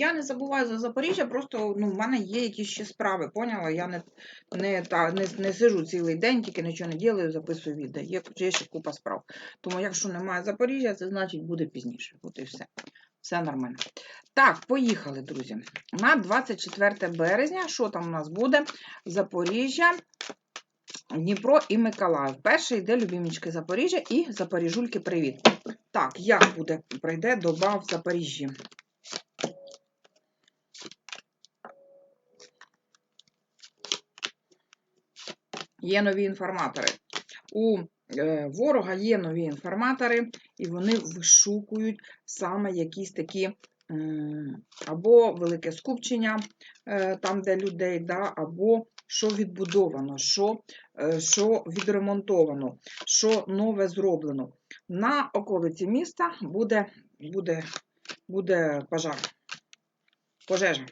Я не забуваю за Запоріжжя, просто ну, в мене є якісь ще справи, поняла? Я не, не, та, не, не сижу цілий день, тільки нічого не ділаю, записую відео. Є, є ще купа справ. Тому якщо немає Запоріжжя, це значить буде пізніше. От і все. Все нормально. Так, поїхали, друзі. На 24 березня, що там у нас буде? Запоріжжя, Дніпро і Миколаїв. Перший йде любімічки Запоріжжя і Запоріжульки, привіт. Так, як буде, пройде доба в Запоріжжі? Є нові інформатори. У е, ворога є нові інформатори, і вони вишукують саме якісь такі або велике скупчення е, там, де людей, да, або що відбудовано, що, е, що відремонтовано, що нове зроблено. На околиці міста буде, буде, буде пожар. Пожежа.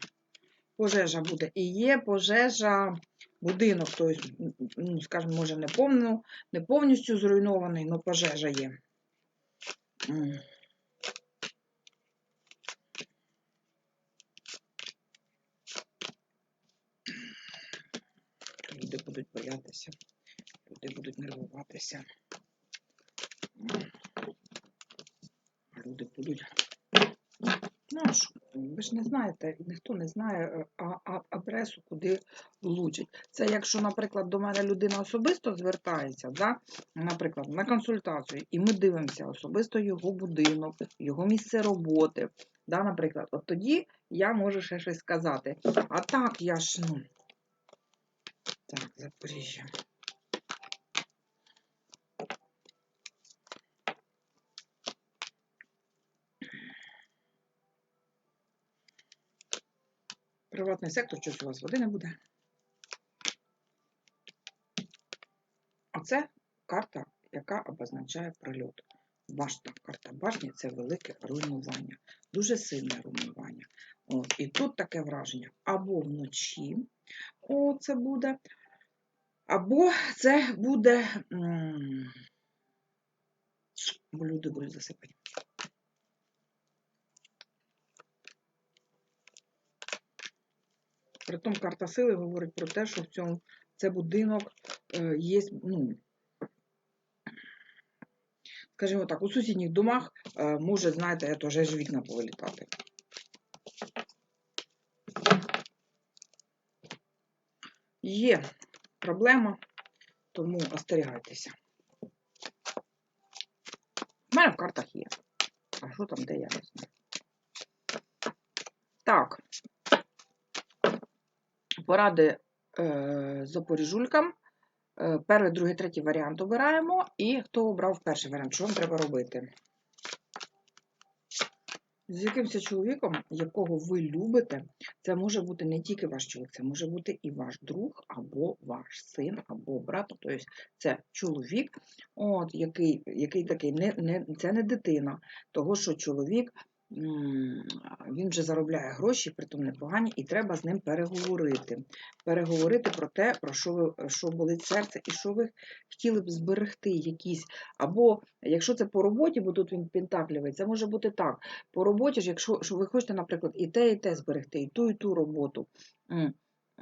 Пожежа буде. І є пожежа будинок, тобто, ну, скажімо, може, не, повну, не повністю зруйнований, але пожежа є. Люди будуть боятися, люди будуть нервуватися. Люди будуть. Ну, ви ж не знаєте, ніхто не знає е, адресу, куди влучить. Це якщо, наприклад, до мене людина особисто звертається, да, наприклад, на консультацію, і ми дивимося особисто його будинок, його місце роботи. Да, наприклад, от тоді я можу ще щось сказати. А так я ж, ну. Так, Запоріжжя. Приватний сектор, щось у вас води не буде. А це карта, яка обозначає прильот. Башта, карта башні це велике руйнування, дуже сильне руйнування. От, І тут таке враження або вночі о, це буде, або це буде, м, люди будуть засипані. Притом карта сили говорить про те, що в цьому це будинок е, є, ну, скажімо так, у сусідніх домах е, може, знаєте, теж ж вікна повилітати. Є проблема, тому остерігайтеся. У мене в картах є. А що там, де я не знаю. Так. Поради е, запоріжулькам. Е, перший, другий, третій варіант обираємо. І хто обрав перший варіант, що вам треба робити? З якимось чоловіком, якого ви любите, це може бути не тільки ваш чоловік, це може бути і ваш друг, або ваш син, або брат. Тобто це чоловік, от, який який такий, не, не, це не дитина, того, що чоловік він вже заробляє гроші, притом непогані, і треба з ним переговорити. Переговорити про те, про що ви що болить серце, і що ви хотіли б зберегти якісь. Або якщо це по роботі, бо тут він пентаклівий, це може бути так. По роботі ж, якщо що ви хочете, наприклад, і те, і те зберегти, і ту, і ту роботу.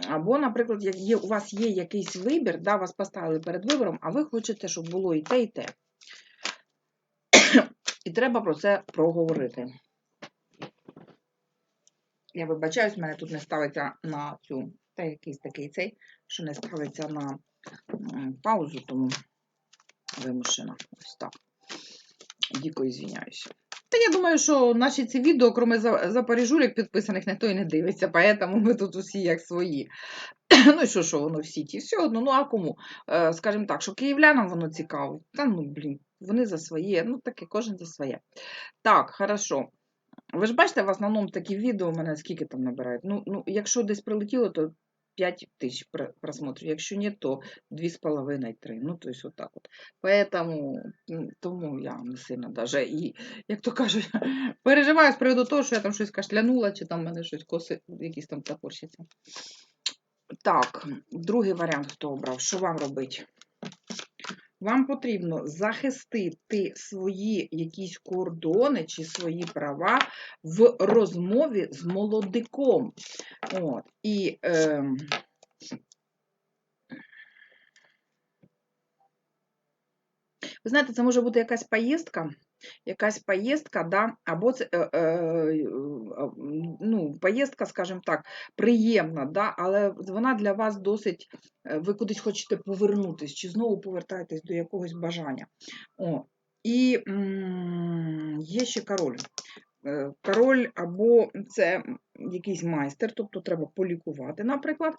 Або, наприклад, як є, у вас є якийсь вибір, да, вас поставили перед вибором, а ви хочете, щоб було і те, і те. І треба про це проговорити. Я вибачаюсь, в мене тут не ставиться на цю, та якийсь такий цей, що не ставиться на паузу, тому вимушена. Ось так. Дико звіняюся. Та я думаю, що наші ці відео, крім запоріжулік підписаних, ніхто і не дивиться, поэтому ми тут усі як свої. ну і що, що воно всі ті? Все одно, ну а кому? Е, Скажімо так, що київлянам воно цікаво. Та ну, блін, вони за своє, ну таке, кожен за своє. Так, хорошо. Ви ж бачите, в основному такі відео у мене скільки там набирають. Ну, ну якщо десь прилетіло, то 5 тисяч просмотрів. Якщо ні, то 2,5-3. Ну, то есть вот от. Поэтому, тому я не сильно даже і, як то кажуть, переживаю з приводу того, що я там щось кашлянула, чи там в мене щось коси, якісь там топорщиться. Так, другий варіант, хто обрав, що вам робити? Вам потрібно захистити свої якісь кордони чи свої права в розмові з молодиком. От. І е, ви знаєте, це може бути якась поїздка, якась поїздка, да, або це, е, е, ну, поїздка, скажімо так, приємна, да, але вона для вас досить, е, ви кудись хочете повернутися, чи знову повертаєтесь до якогось бажання. О, і м, є ще король. Е, Король або це якийсь майстер, тобто треба полікувати, наприклад.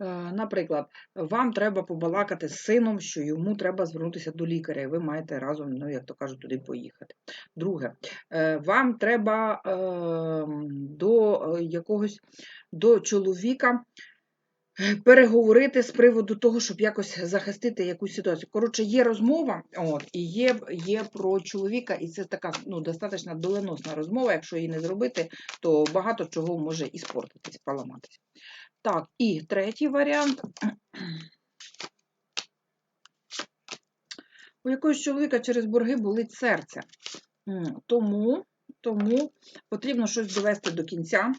Е, Наприклад, вам треба побалакати з сином, що йому треба звернутися до лікаря, і ви маєте разом, ну, як то кажуть, туди поїхати. Друге, е, вам треба е, до якогось до чоловіка переговорити з приводу того, щоб якось захистити якусь ситуацію. Коротше, є розмова, от, і є, є про чоловіка, і це така ну, достатньо доленосна розмова. Якщо її не зробити, то багато чого може і спортитись, поламатись. Так, і третій варіант. У якогось чоловіка через борги болить серце. Тому, тому потрібно щось довести до кінця.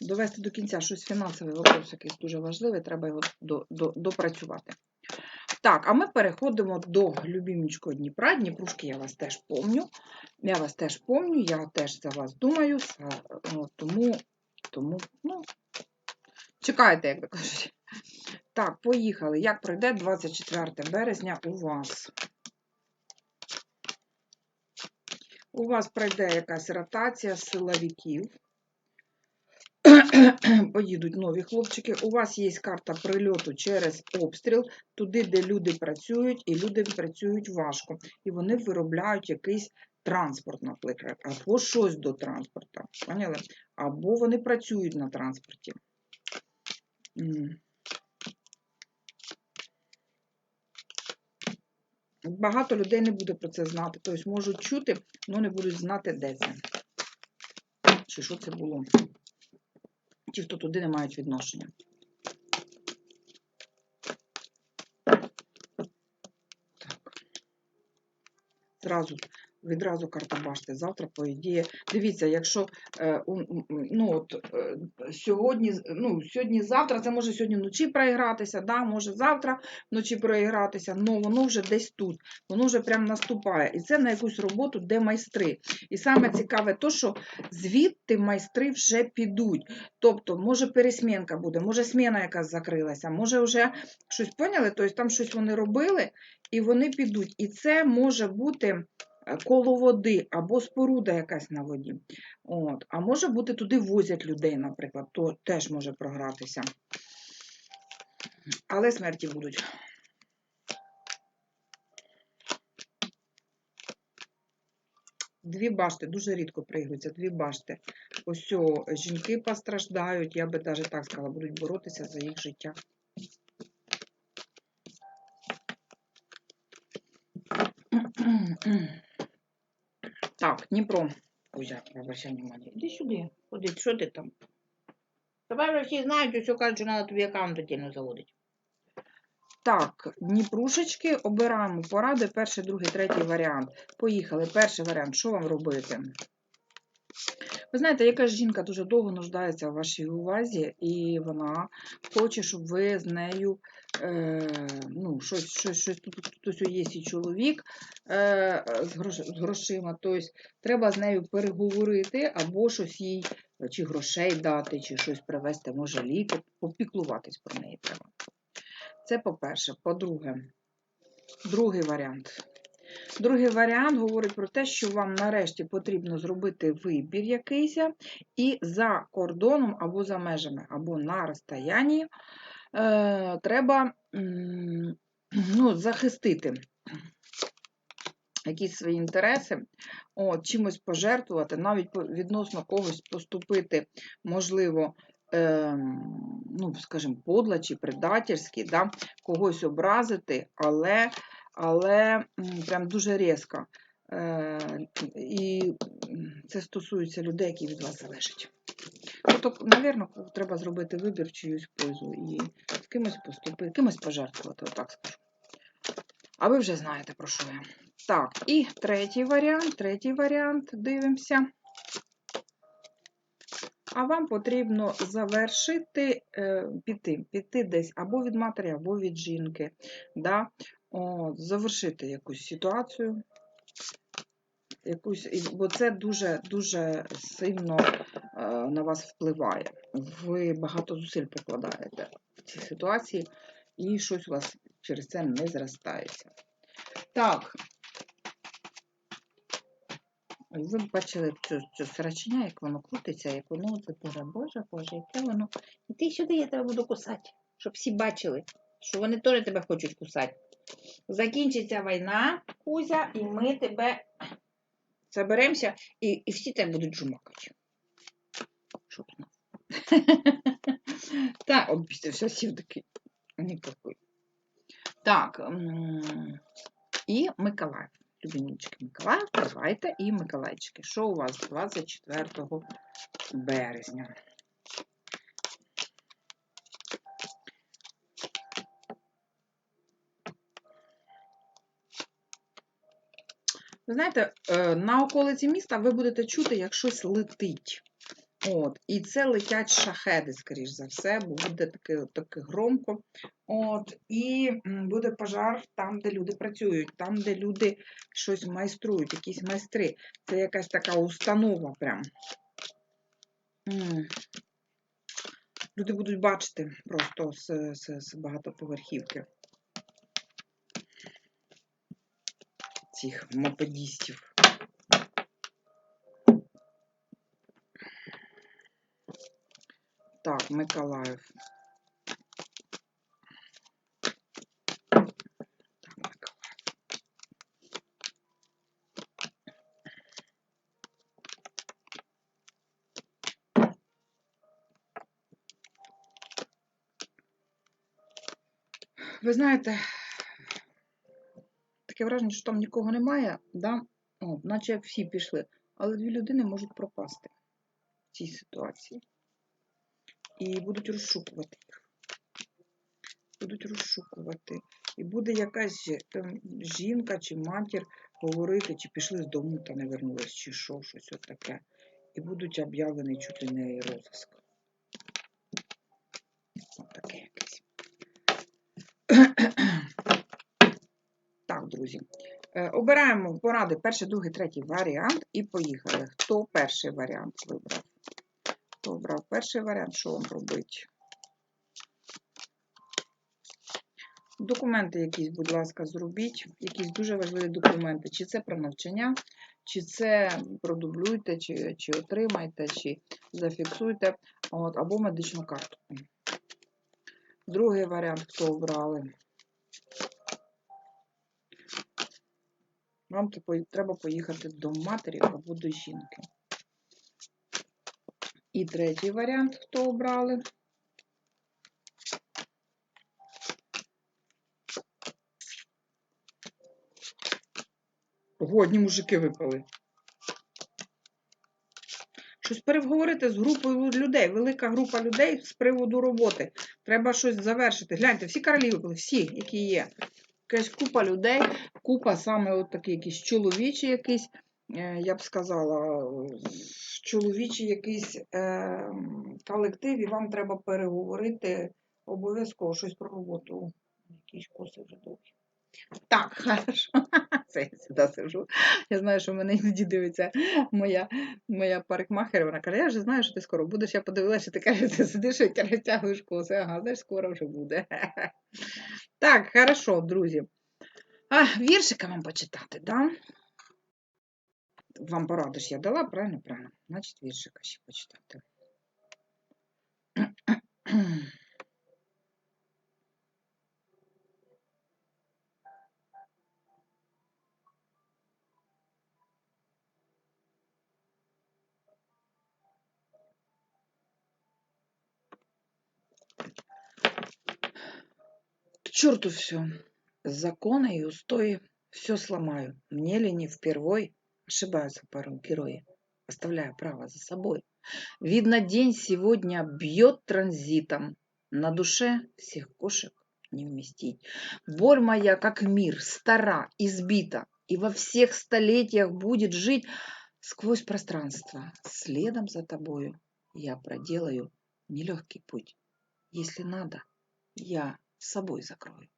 Довести до кінця щось фінансовий вопрос якийсь дуже важливий, треба його до, до, допрацювати. Так, а ми переходимо до любімічкого Дніпра. Дніпрушки, я вас теж помню. Я вас теж помню, я теж за вас думаю. ну, Тому, тому, ну, чекайте, як то кажуть. Так, поїхали. Як пройде 24 березня у вас? У вас пройде якась ротація силовиків. Поїдуть нові хлопчики. У вас є карта прильоту через обстріл, туди, де люди працюють, і люди працюють важко. І вони виробляють якийсь транспорт, наприклад, або щось до транспорту. Поняли? Або вони працюють на транспорті. Багато людей не буде про це знати. Тобто можуть чути, але не будуть знати, де це. Чи що це було. Ті, хто туди не мають відношення. Так. Зразу, відразу карта башти. Завтра, по ідеї. Дивіться, якщо е, ну, от, е, сьогодні, ну, сьогодні, завтра, це може сьогодні вночі проігратися, да, може завтра вночі проігратися, але воно вже десь тут, воно вже прям наступає. І це на якусь роботу, де майстри. І саме цікаве то, що звідти майстри вже підуть. Тобто, може пересмінка буде, може сміна якась закрилася, може вже щось поняли, тобто там щось вони робили, і вони підуть. І це може бути коло води або споруда якась на воді. От. А може бути туди возять людей, наприклад, то теж може програтися. Але смерті будуть. Дві башти, дуже рідко приігруються, дві башти. Ось жінки постраждають, я би навіть так сказала, будуть боротися за їх життя. Дніпро. Кузя, обращай внимание. Іди сюди. Ходи, що ти там? Тепер вже всі знають, що кажуть, що треба тобі аккаунт отдельно заводити. Так, Дніпрушечки, обираємо поради, перший, другий, третій варіант. Поїхали. Перший варіант, що вам робити? Ви знаєте, якась жінка дуже довго нуждається в вашій увазі, і вона хоче, щоб ви з нею е, ну, щось, щось, щось тут, тут, є і чоловік е, з, грош, з грошима. Тобто треба з нею переговорити або щось їй чи грошей дати, чи щось привезти, може ліки, попіклуватись про неї треба. Це по-перше. По-друге, другий варіант. Другий варіант говорить про те, що вам нарешті потрібно зробити вибір якийсь і за кордоном або за межами, або на розстоянні е, треба ну, захистити якісь свої інтереси, от, чимось пожертвувати, навіть відносно когось поступити, можливо, ем, ну, скажімо, подло чи предательськи, да, когось образити, але, але прям дуже різко. Е, і це стосується людей, які від вас залежать. Тобто, напевно, треба зробити вибір в чиюсь пользу і з кимось поступити, кимось пожертвувати, отак скажу. А ви вже знаєте, про що я. Так, і третій варіант, третій варіант, дивимося. А вам потрібно завершити, е, піти, піти десь або від матері, або від жінки. Да? О, завершити якусь ситуацію, якусь, бо це дуже, дуже сильно е, на вас впливає. Ви багато зусиль покладаєте в цій ситуації, і щось у вас через це не зростається. Так. Ви бачили цю, цю срачення, як воно крутиться, як воно це дуже, боже, боже, яке воно. І ти сюди я тебе буду кусати, щоб всі бачили, що вони теж тебе хочуть кусати. Закінчиться війна, Кузя, і ми тебе заберемося, і, і всі тебе будуть жумакати. Щоб. Так, все сів такий. Никакой. Так. І Миколаїв. Любімічки Миколаїв, давайте і Миколайчики. Що у вас 24 березня? Ви знаєте, е, на околиці міста ви будете чути, як щось летить. От, і це летять шахеди, скоріш за все, бо буде таке, таке громко. От, і буде пожар там, де люди працюють, там, де люди щось майструють, якісь майстри. Це якась така установа прям. Люди будуть бачити просто з, з, з багатоповерхівки цих мопедістів. Так, Миколаїв. Так, Миколаїв. Ви знаєте, Таке враження, що там нікого немає, да? О, наче як всі пішли, але дві людини можуть пропасти в цій ситуації. І будуть розшукувати їх. Будуть розшукувати. І буде якась жінка чи матір говорити, чи пішли з дому та не вернулись, чи що, щось от таке. І будуть об'явлений чуть ли не розыск. От таке якесь. Друзі. Е, Обираємо поради перший, другий, третій варіант і поїхали. Хто перший варіант вибрав? Хто обрав перший варіант, що вам робити? Документи якісь, будь ласка, зробіть. Якісь дуже важливі документи. Чи це про навчання, чи це продублюйте, чи, чи отримайте, чи зафіксуйте, от, або медичну карту. Другий варіант, хто обрали. Вам типу, треба поїхати до матері або до жінки. І третій варіант, хто обрали. Годні мужики випали. Щось переговорити з групою людей. Велика група людей з приводу роботи. Треба щось завершити. Гляньте, всі королі випали, всі, які є. Якась купа людей, купа саме от такий якийсь чоловічий якийсь, е, я б сказала, чоловічий якийсь е, колектив, і вам треба переговорити обов'язково щось про роботу. Якісь коси вже довгі. Так, хорошо. Це я сюди сижу. Я знаю, що в мене іноді дивиться моя, моя парикмахер. Вона каже, я вже знаю, що ти скоро будеш. Я подивилася, ти кажеш, ти сидиш і розтягуєш коси. Ага, знаєш, скоро вже буде. Так, хорошо, друзі. А, віршика вам почитати, да? Вам поради ж я дала, правильно? Правильно. Значить, віршика ще почитати. черту все. Законы и устои все сломаю. Мне ли не впервой ошибаются порой герои, оставляя право за собой. Видно, день сегодня бьет транзитом. На душе всех кошек не вместить. Боль моя, как мир, стара, избита, и во всех столетиях будет жить сквозь пространство. Следом за тобою я проделаю нелегкий путь. Если надо, я с собой закрою.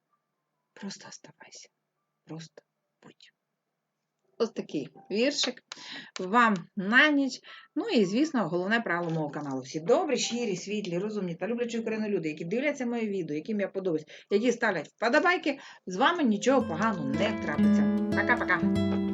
Просто оставайся. Просто будь. Ось такий віршик вам на ніч. Ну і, звісно, головне правило мого каналу. Всі добрі, щирі, світлі, розумні та люблячі Україну люди, які дивляться мої відео, яким я подобаюсь, які ставлять вподобайки, з вами нічого поганого не трапиться. Пока-пока!